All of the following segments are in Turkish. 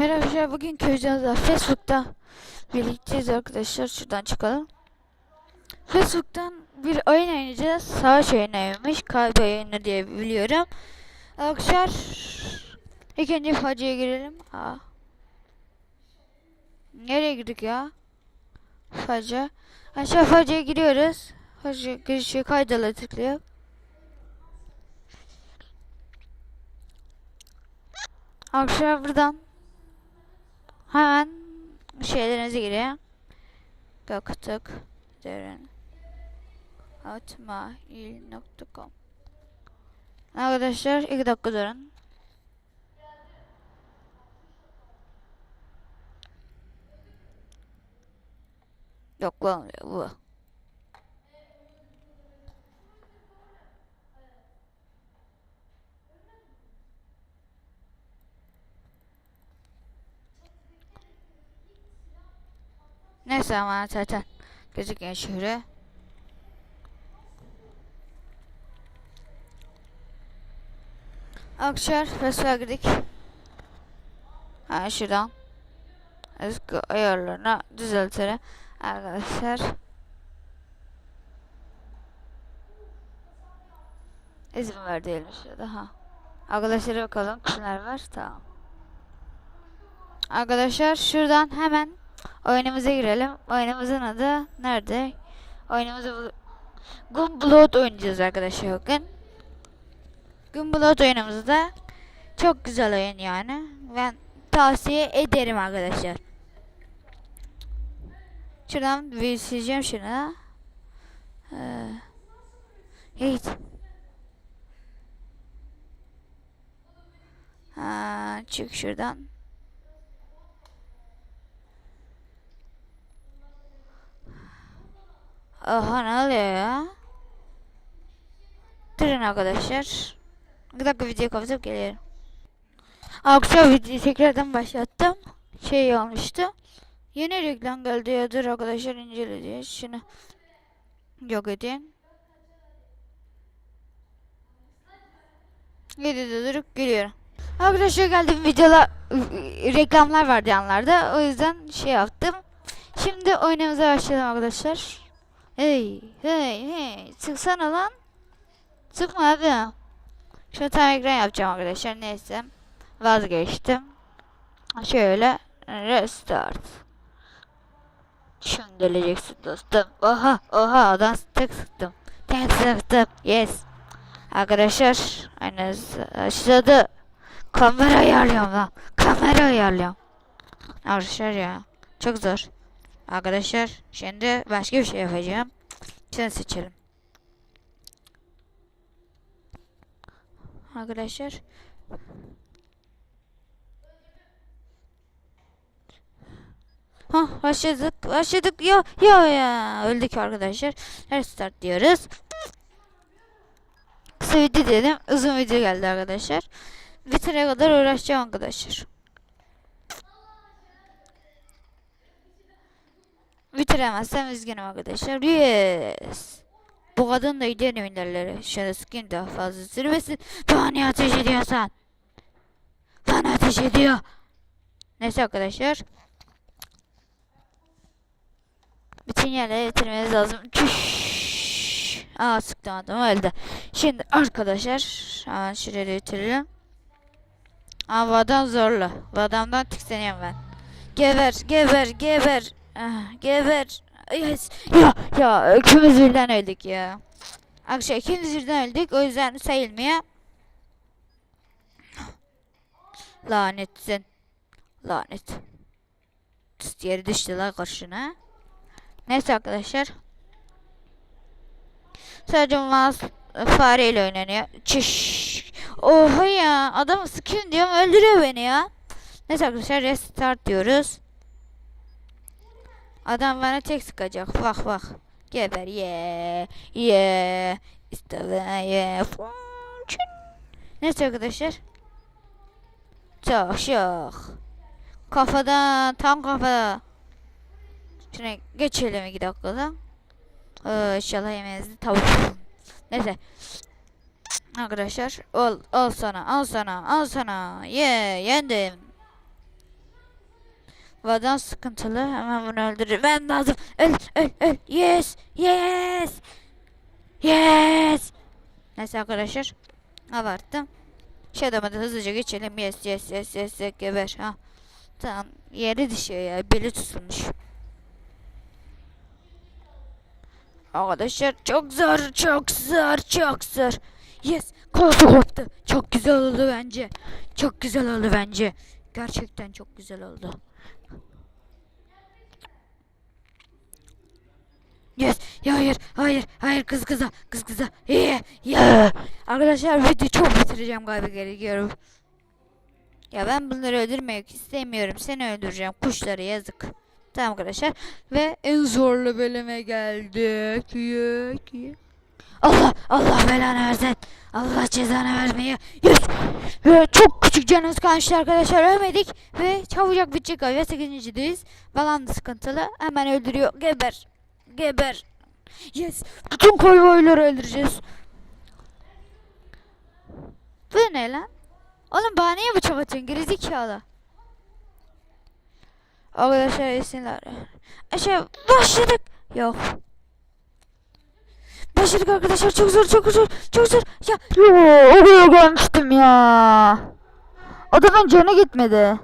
Merhaba arkadaşlar bugün videomuzda Facebook'ta birlikteyiz arkadaşlar şuradan çıkalım. Facebook'tan bir oyun oynayacağız. Savaş oyunuymuş. Kalp oyunu diye biliyorum. Arkadaşlar ilk önce facıya girelim. Aa. Nereye girdik ya? Facı. Aşağı facıya giriyoruz. Facı girişi kaydala tıklıyor. Arkadaşlar buradan Hemen şeylerinize gireyim. Göktürk derin atmail.com Arkadaşlar iki dakika durun. Yok lan bu. Neyse ama zaten gözüküyor şöyle. Akşar Facebook'a girdik. Ha şuradan. Eski ayarlarına düzeltelim. Arkadaşlar. İzin ver diyelim şurada ha. Arkadaşlara bakalım kimler var tamam. Arkadaşlar şuradan hemen oyunumuza girelim. Oyunumuzun adı nerede? Oyunumuzu Gunblood oynayacağız arkadaşlar bugün. Gunblood oyunumuzda çok güzel oyun yani. Ben tavsiye ederim arkadaşlar. Şuradan bir sileceğim şunu. Ee, hiç. Ha, çık şuradan. Aha ne oluyor ya? Durun arkadaşlar. Bir dakika videoyu kapatıp geliyorum. Akşam videoyu tekrardan başlattım. Şey olmuştu. Yeni reklam geldi ya dur arkadaşlar inceleyeceğiz. Şunu yok edeyim. Videoda durup geliyorum. Arkadaşlar geldim videoda reklamlar vardı yanlarda. O yüzden şey yaptım. Şimdi oyunumuza başlayalım arkadaşlar. Hey, hey, hey. Çıksana lan. Çıkma abi. Şöyle tane ekran yapacağım arkadaşlar. Neyse. Vazgeçtim. Şöyle. Restart. Şimdi geleceksin dostum. Oha, oha. Adam tek sıktım. Tek sıktım. Yes. Arkadaşlar. Aynı aşağıda. Kamera ayarlıyorum lan. Kamera ayarlıyorum. Arkadaşlar ya. Çok zor. Arkadaşlar şimdi başka bir şey yapacağım. Şunu seçelim. Arkadaşlar. Ha başladık başladık ya ya ya öldük arkadaşlar. Restart diyoruz. Kısa video dedim uzun video geldi arkadaşlar. Bitene kadar uğraşacağım arkadaşlar. Bitiremezsem üzgünüm arkadaşlar. Yes. Bu kadın da gidiyor eminlerleri. Şöyle sıkayım daha fazla sürmesin. Niye ateş ediyorsan? Bana ateş ediyor. Neyse arkadaşlar. Bütün yerleri bitirmeniz lazım. Çüş. Aa sıktım adamı öldü. Şimdi arkadaşlar. Hemen şuraya bitirelim. Aa bu adam zorlu. Bu adamdan tikseniyorum ben. Geber geber geber. Ah, geber. Yes. Ya ya ikimiz birden öldük ya. Akşam ikimiz birden öldük o yüzden sayılmıyor. Lanetsin. Lanet. Tıs yeri düştü la karşına. Neyse arkadaşlar. Sadece mouse fareyle oynanıyor. Çiş. Oha ya. Adamı sıkayım diyorum öldürüyor beni ya. Neyse arkadaşlar restart diyoruz. Adam bana tek sıkacak. Bak bak. Geber ye. Ye. İsteve ye. Neyse arkadaşlar. Çok şok. Kafada tam kafada. Şuna geçelim iki dakikada. Ee, inşallah yemeğinizi tavuk. Neyse. Arkadaşlar al al sana al sana al sana ye yendim. Vadan sıkıntılı. Hemen bunu öldürmem lazım. Öl öl öl. Yes. Yes. Yes. Neyse arkadaşlar. Abarttım. Şey adamı da hızlıca geçelim. Yes yes yes yes, yes. geber. Ha. Tamam. Yere düşüyor ya. Beli tutulmuş. Arkadaşlar çok zor, çok zor, çok zor. Yes, koltuk koptu. Çok güzel oldu bence. Çok güzel oldu bence. Gerçekten çok güzel oldu. Yes, hayır, hayır, hayır kız kıza, kız kıza. İyi, ya. Arkadaşlar video çok bitireceğim galiba gerekiyorum. Ya ben bunları öldürmek istemiyorum. Seni öldüreceğim. Kuşları yazık. Tamam arkadaşlar. Ve en zorlu bölüme geldik. Ye, ye. Allah Allah belanı versin. Allah cezanı vermeye. Yes. Ve çok küçük canımız kalmıştı arkadaşlar. Ölmedik. Ve çabucak bitecek galiba. 8.deyiz. Balan da sıkıntılı. Hemen öldürüyor. Geber. Geber. Yes. Bütün koyboyları öldüreceğiz. Bu ne lan? Oğlum bana niye bıçak atıyorsun gerizekalı? Arkadaşlar esinler. Şey başladık. Yok. Başladık arkadaşlar çok zor çok zor çok zor. Ya Yo, oraya gelmiştim ya. Adamın canı gitmedi.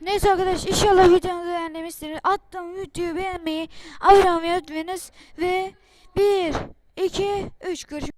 Neyse arkadaş inşallah videomuzu beğenmişsiniz. Attığım videoyu beğenmeyi, abone olmayı unutmayınız. Ve 1, 2, 3 görüşürüz.